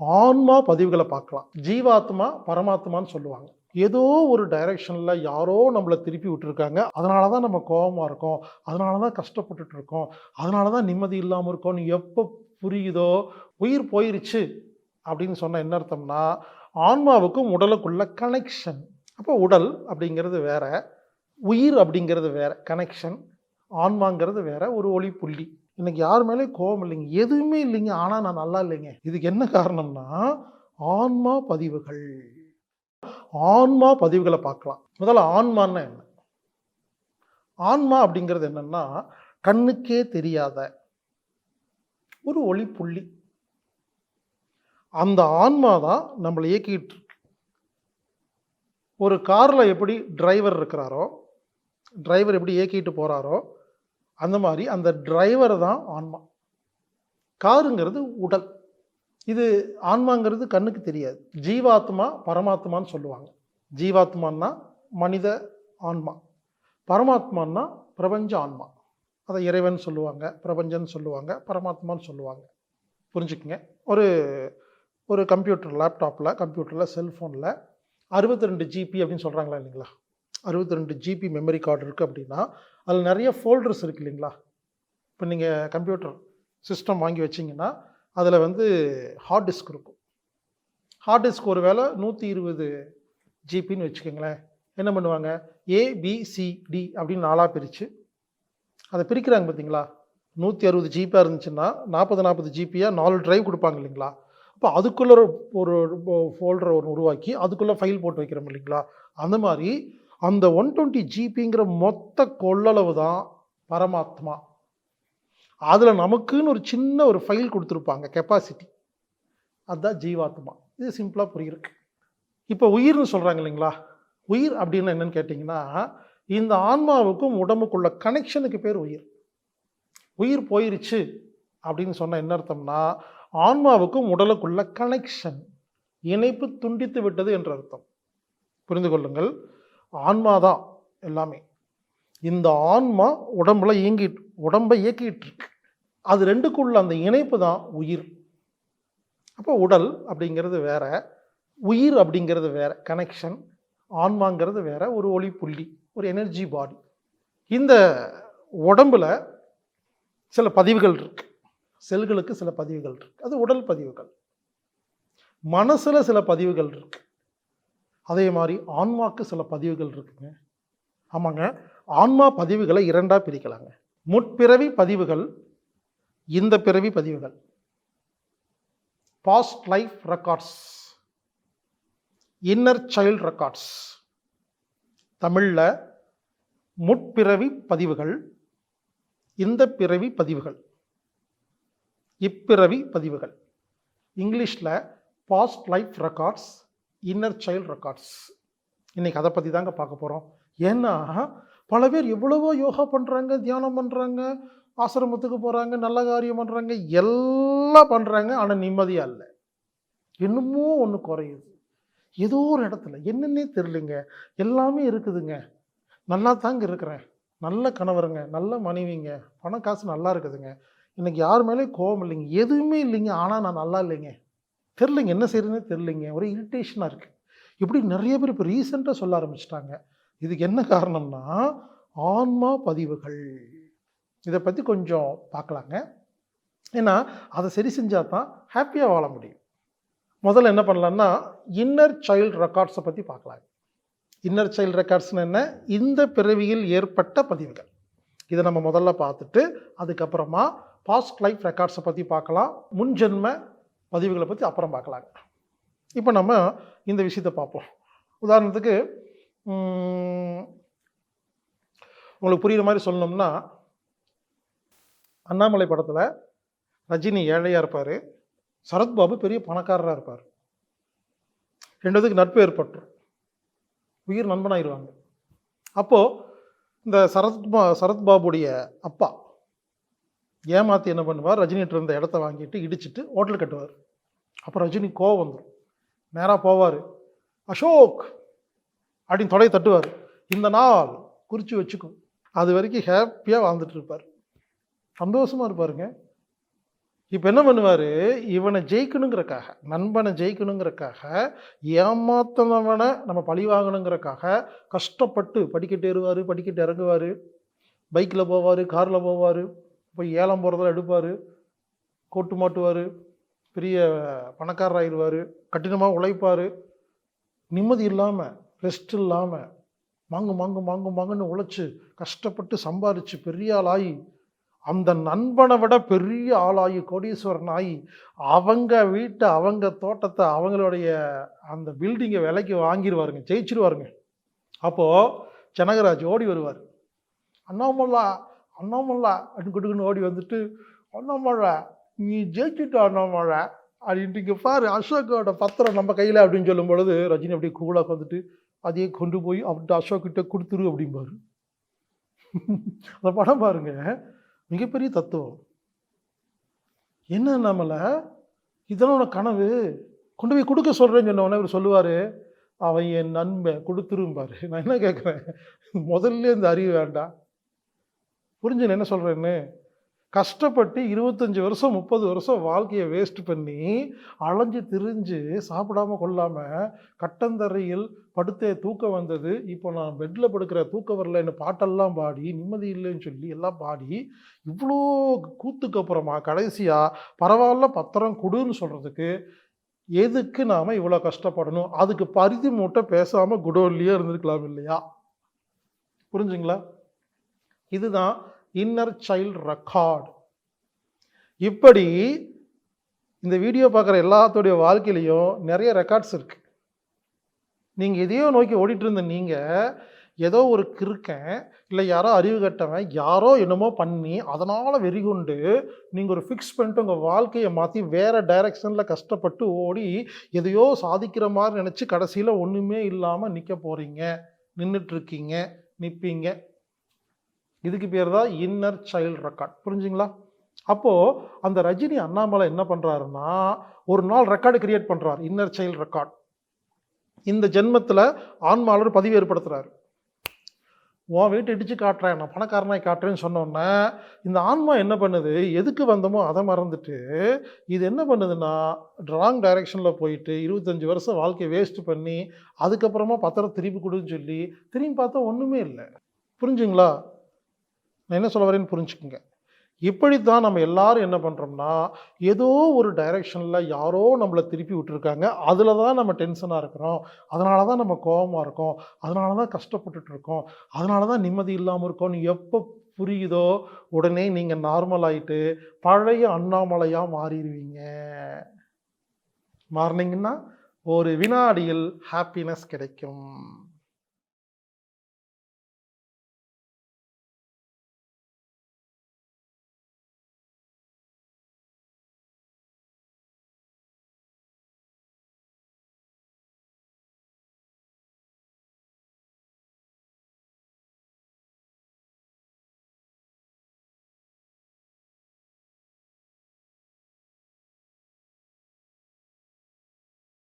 ஆன்மா பதிவுகளை பார்க்கலாம். ஜீவாத்மா பரமாத்மான்னு சொல்லுவாங்க. ஏதோ ஒரு டைரக்ஷனில் யாரோ நம்மளை திருப்பி விட்டுருக்காங்க. அதனால தான் நம்ம கோபமாக இருக்கோம். அதனால தான் கஷ்டப்பட்டுட்டு இருக்கோம். அதனால தான் நிம்மதி இல்லாமல் இருக்கோம்னு எப்போ புரியுதோ உயிர் போயிருச்சு அப்படின்னு சொன்ன என்ன அர்த்தம்னா ஆன்மாவுக்கும் உடலுக்குள்ள கனெக்ஷன் அப்போ உடல் அப்படிங்கிறது வேற உயிர் அப்படிங்கிறது வேற கனெக்ஷன் ஆன்மாங்கிறது வேற ஒரு ஒளி புள்ளி இன்னைக்கு யார் மேலே கோபம் இல்லைங்க. எதுவுமே இல்லைங்க. ஆனால் நான் நல்லா இல்லைங்க. இதுக்கு என்ன காரணம்னா ஆன்மா பதிவுகள். ஆன்மா பதிவுகளை பார்க்கலாம். முதல்ல ஆன்மான்னா என்ன? ஆன்மா அப்படிங்கிறது என்னன்னா கண்ணுக்கே தெரியாத ஒரு ஒளி புள்ளி. அந்த ஆன்மா தான் நம்மளை இயக்கிட்டு இருக்கு. ஒரு காரில் எப்படி டிரைவர் இருக்கிறாரோ டிரைவர் எப்படி இயக்கிட்டு போகிறாரோ அந்த மாதிரி அந்த டிரைவர் தான் ஆன்மா. காருங்கிறது உடல். இது ஆன்மாங்கிறது கண்ணுக்கு தெரியாது. ஜீவாத்மா பரமாத்மான்னு சொல்லுவாங்க. ஜீவாத்மான்னா மனித ஆன்மா. பரமாத்மான்னா பிரபஞ்ச ஆன்மா. அதை இறைவன் சொல்லுவாங்க பிரபஞ்சன் சொல்லுவாங்க பரமாத்மான்னு சொல்லுவாங்க. புரிஞ்சுக்குங்க? ஒரு ஒரு கம்ப்யூட்டர் லேப்டாப்பில் கம்ப்யூட்டரில் செல்ஃபோனில் அறுபத்தி ரெண்டு ஜிபி அப்படின்னு சொல்கிறாங்களா இல்லைங்களா? அறுபத்தி ரெண்டு ஜிபி மெமரி கார்டு இருக்குது அப்படின்னா அதில் நிறைய ஃபோல்டர்ஸ் இருக்குது இல்லைங்களா? இப்போ நீங்கள் கம்ப்யூட்டர் சிஸ்டம் வாங்கி வச்சிங்கன்னா அதில் வந்து ஹார்ட் டிஸ்க் இருக்கும். ஹார்ட் டிஸ்க் ஒரு வேளை நூற்றி இருபது ஜிபின்னு வச்சுக்கோங்களேன். என்ன பண்ணுவாங்க? ஏபிசிடி அப்படின்னு நாலாக பிரித்து அதை பிரிக்கிறாங்க பார்த்தீங்களா நூற்றி அறுபது ஜிபியாக இருந்துச்சுன்னா நாற்பது நாற்பது ஜிபியாக நாலு டிரைவ் கொடுப்பாங்க இல்லைங்களா? அப்போ அதுக்குள்ளே ஒரு ஃபோல்டரை ஒன்று உருவாக்கி அதுக்குள்ளே ஃபைல் போட்டு வைக்கிறோம் இல்லைங்களா? அந்த மாதிரி அந்த ஒன் டுவெண்ட்டி ஜிபிங்கிற மொத்த கொள்ளளவு தான் பரமாத்மா. அதில் நமக்குன்னு ஒரு சின்ன ஒரு ஃபைல் கொடுத்துருப்பாங்க கெப்பாசிட்டி அதுதான் ஜீவாத்மா. இது சிம்பிளாக புரியிருக்கு. இப்போ உயிர்னு சொல்கிறாங்க இல்லைங்களா? உயிர் அப்படின்னு என்னன்னு கேட்டிங்கன்னா இந்த ஆன்மாவுக்கும் உடம்புக்குள்ள கனெக்ஷனுக்கு பேர் உயிர். உயிர் போயிருச்சு அப்படின்னு சொன்ன என்ன அர்த்தம்னா ஆன்மாவுக்கும் உடலுக்குள்ள கனெக்ஷன் இணைப்பு துண்டித்து விட்டது என்ற அர்த்தம். புரிந்து கொள்ளுங்கள். ஆன்மா தான் எல்லாமே. இந்த ஆன்மா உடம்புல இயங்கிட்டு உடம்பை இயக்கிட்டு இருக்கு. அது ரெண்டுக்குள்ள அந்த இணைப்பு தான் உயிர். அப்போ உடல் அப்படிங்கிறது வேற உயிர் அப்படிங்கிறது வேற கனெக்ஷன் ஆன்மாங்கிறது வேற ஒரு ஒளி புள்ளி ஒரு எனர்ஜி பாடி இந்த உடம்புல சில பதிவுகள் இருக்கு. செல்களுக்கு சில பதிவுகள் இருக்கு. அது உடல் பதிவுகள். மனசில் சில பதிவுகள் இருக்குது அதே மாதிரி ஆன்மாவுக்கு சில பதிவுகள் இருக்குங்க. ஆமாங்க. ஆன்மா பதிவுகளை இரண்டாக பிரிக்கலாங்க. முற்பிறவி பதிவுகள் இந்த பிறவி பதிவுகள். Past life records inner child records தமிழில் முற்பிறவி பதிவுகள் இந்த பிறவி பதிவுகள். இப்பிறவி பதிவுகள். இங்கிலீஷில் past life records inner child records இன்னைக்கு அதை பற்றி தாங்க பார்க்க போகிறோம் ஏன்னா பல பேர் எவ்வளவோ யோகா பண்ணுறாங்க தியானம் பண்ணுறாங்க ஆசிரமத்துக்கு போகிறாங்க நல்ல காரியம் பண்ணுறாங்க எல்லாம் பண்ணுறாங்க ஆனால் நிம்மதியாக இல்லை. என்னமோ ஒன்று குறையுது. ஏதோ ஒரு இடத்துல என்னன்னே தெரிலிங்க எல்லாமே இருக்குதுங்க. நல்லா தாங்க இருக்கிறேன். நல்ல கணவருங்க நல்ல மனைவிங்க. பணம் காசு நல்லா இருக்குதுங்க. இன்னைக்கு யார் மேலேயும் கோபம் இல்லைங்க. எதுவுமே இல்லைங்க. ஆனால் நான் நல்லா இல்லைங்க. தெரிலிங்க என்ன செய்யறதுனே தெரிலிங்க. ஒரே இரிட்டேஷனாக இருக்குது இப்படி நிறைய பேர் இப்போ ரீசெண்டாக சொல்ல ஆரம்பிச்சிட்டாங்க. இதுக்கு என்ன காரணம்னா ஆன்மா பதிவுகள். இதை பற்றி கொஞ்சம் பார்க்கலாங்க. ஏன்னா அதை சரி செஞ்சால் தான் ஹாப்பியாக வாழ முடியும். முதல்ல என்ன பண்ணலான்னா இன்னர் சைல்டு ரெக்கார்ட்ஸை பற்றி பார்க்கலாம். இன்னர் சைல்டு ரெக்கார்ட்ஸ்னு என்ன? இந்த பிறவியில் ஏற்பட்ட பதிவுகள். இதை நம்ம முதல்ல பார்த்துட்டு அதுக்கப்புறமா பாஸ்ட் லைஃப் ரெக்கார்ட்ஸை பற்றி பார்க்கலாம். முன்ஜென்ம பதிவுகளை பற்றி அப்புறம் பார்க்கலாங்க. இப்போ நம்ம இந்த விஷயத்தை பார்ப்போம். உதாரணத்துக்கு உங்களுக்கு புரியுற மாதிரி சொல்லணும்னா அண்ணாமலை படத்தில் ரஜினி ஏழையாக இருப்பார். சரத்பாபு பெரிய பணக்காரராக இருப்பார். ரெண்டுத்துக்கு நட்பு ஏற்பட்டுரும். உயிர் நண்பனாயிருவாங்க. அப்போது இந்த சரத் சரத்பாபுடைய அப்பா ஏமாற்றி என்ன பண்ணுவார்? ரஜினிகிட்ட இருந்த இடத்த வாங்கிட்டு இடிச்சிட்டு ஹோட்டல் கட்டுவார். அப்போ ரஜினி கோவம் வந்துடும் நேராக போவார். அசோக்! அப்படின்னு தொடையை தட்டுவார். இந்த நாள் குறித்து வச்சுக்கும் அது வரைக்கும் ஹாப்பியாக வாழ்ந்துட்டு இருப்பார். சந்தோஷமாக இருப்பாருங்க. இப்போ என்ன பண்ணுவார்? இவனை ஜெயிக்கணுங்கிறக்காக நண்பனை ஜெயிக்கணுங்கிறக்காக ஏமாத்தனவனை நம்ம பழி வாங்கணுங்கிறக்காக கஷ்டப்பட்டு படிக்கட்டு ஏறுவார் படிக்கட்டு இறங்குவார். பைக்கில் போவார் காரில் போவார். போய் ஏலம் போகிறதெல்லாம் எடுப்பார். கோட்டு மாட்டுவார். பெரிய பணக்காரர் ஆயிடுவார் கடினமாக உழைப்பார். நிம்மதி இல்லாமல் ரெஸ்ட் இல்லாமல் மாங்கு மாங்கு மாங்கு மாங்குன்னு உழைச்சி கஷ்டப்பட்டு சம்பாரித்து பெரிய ஆளாகி அந்த நண்பனை விட பெரிய ஆளாகி கோடீஸ்வரன் ஆகி அவங்க வீட்டை அவங்க தோட்டத்தை அவங்களுடைய அந்த பில்டிங்கை விலைக்கு வாங்கிடுவாருங்க ஜெயிச்சிருவாருங்க. அப்போது ஜனகராஜ் ஓடி வருவார். அண்ணாமல்லா அண்ணாமல்லா அப்படின்னு குடுக்குன்னு ஓடி வந்துட்டு அண்ணாமலை நீ ஜெயிச்சிட்ட அண்ணாமலை. அப்படின்ட்டு இங்கே பாரு அசோக்கோட பத்திரம் நம்ம கையில் அப்படின்னு சொல்லும் பொழுது ரஜினி அப்படியே கூலாக வந்துட்டு அதையே கொண்டு போய் அவர்கிட்ட அசோக்கிட்ட கொடுத்துரு அப்படிம்பாரு. அந்த படம் பாருங்க மிகப்பெரிய தத்துவம். என்ன நம்மள இதெல்லாம் கனவு. கொண்டு போய் கொடுக்க சொல்கிறேன்னு சொன்னவொடனே இவர் சொல்லுவார் அவன் என் நண்பன் கொடுத்துரும்பாரு. நான் என்ன கேட்குறேன் முதல்ல இந்த அறிவு வேண்டாம். புரிஞ்சுன்னு என்ன சொல்கிறேன்னு கஷ்டப்பட்டு இருபத்தஞ்சி வருஷம் முப்பது வருஷம் வாழ்க்கையை வேஸ்ட் பண்ணி அலைஞ்சு திரிஞ்சு சாப்பிடாம கொள்ளாமல் கட்டந்தரையில் படுத்தே தூக்கம் வந்தது. இப்போ நான் பெட்டில் படுக்கிற தூக்கம் வரலன்னு பாட்டெல்லாம் பாடி நிம்மதி இல்லைன்னு சொல்லி எல்லாம் பாடி இவ்வளோ கூத்துக்கு அப்புறமா கடைசியாக பரவாயில்ல பத்திரம் கொடுன்னு சொல்கிறதுக்கு எதுக்கு நாம் இவ்வளோ கஷ்டப்படணும்? அதுக்கு பரிதி மூட்டை பேசாமல் குடோன்லேயே இருந்திருக்கலாம் இல்லையா? புரிஞ்சுங்களா? இதுதான் இன்னர் சைல்ட் ரெக்கார்ட் இப்படி இந்த வீடியோ பார்க்குற எல்லாத்துடைய வாழ்க்கையிலையும் நிறைய ரெக்கார்ட்ஸ் இருக்குது நீங்கள் எதையோ நோக்கி ஓடிட்டு இருந்த நீங்கள் ஏதோ ஒரு கிறுக்கன் இல்லை யாரோ அறிவு கட்டவன் யாரோ என்னமோ பண்ணி அதனால் வெறிகொண்டு நீங்கள் ஒரு ஃபிக்ஸ் பண்ணிட்டு உங்கள் வாழ்க்கையை மாற்றி வேறு டைரக்ஷனில் கஷ்டப்பட்டு ஓடி எதையோ சாதிக்கிற மாதிரி நினச்சி கடைசியில் ஒன்றுமே இல்லாமல் நிற்க போகிறீங்க நின்றுட்டுருக்கீங்க நிற்பீங்க இதுக்கு பேர் தான் இன்னர் சைல்ட் ரெக்கார்ட் புரிஞ்சுங்களா? அப்போது அந்த ரஜினி அண்ணாமலை என்ன பண்ணுறாருன்னா ஒரு நாள் ரெக்கார்டு கிரியேட் பண்ணுறார் இன்னர் சைல்ட் ரெக்கார்ட் இந்த ஜென்மத்தில் ஆன்மாளர் பதிவு ஏற்படுத்துகிறாரு உன் வீட்டு இடித்து காட்டுறேன் நான் பணக்காரனாய் காட்டுறேன்னு சொன்னோன்னே இந்த ஆன்மா என்ன பண்ணுது? எதுக்கு வந்தோமோ அதை மறந்துட்டு இது என்ன பண்ணுதுன்னா ராங் டைரெக்ஷனில் போயிட்டு இருபத்தஞ்சி வருஷம் வாழ்க்கையை வேஸ்ட் பண்ணி அதுக்கப்புறமா பத்திரம் திருப்பி கொடுன்னு சொல்லி திரும்பி பார்த்தா ஒன்றுமே இல்லை. புரிஞ்சுங்களா? நான் என்ன சொல்ல வரேன்னு புரிஞ்சுக்குங்க. இப்படித்தான் நம்ம எல்லாரும் என்ன பண்ணுறோம்னா ஏதோ ஒரு டைரெக்ஷனில் யாரோ நம்மளை திருப்பி விட்டுருக்காங்க. அதில் தான் நம்ம டென்ஷனாக இருக்கிறோம். அதனால தான் நம்ம கோபமாக இருக்கோம். அதனால தான் கஷ்டப்பட்டுட்டு இருக்கோம். அதனால தான் நிம்மதி இல்லாமல் இருக்கோம் நீ எப்போ புரியுதோ உடனே நீங்கள் நார்மல் ஆகிட்டு பழைய அண்ணாமலையாக மாறிடுவீங்க. மாறினீங்கன்னா ஒரு வினாடியில் ஹாப்பினஸ் கிடைக்கும்.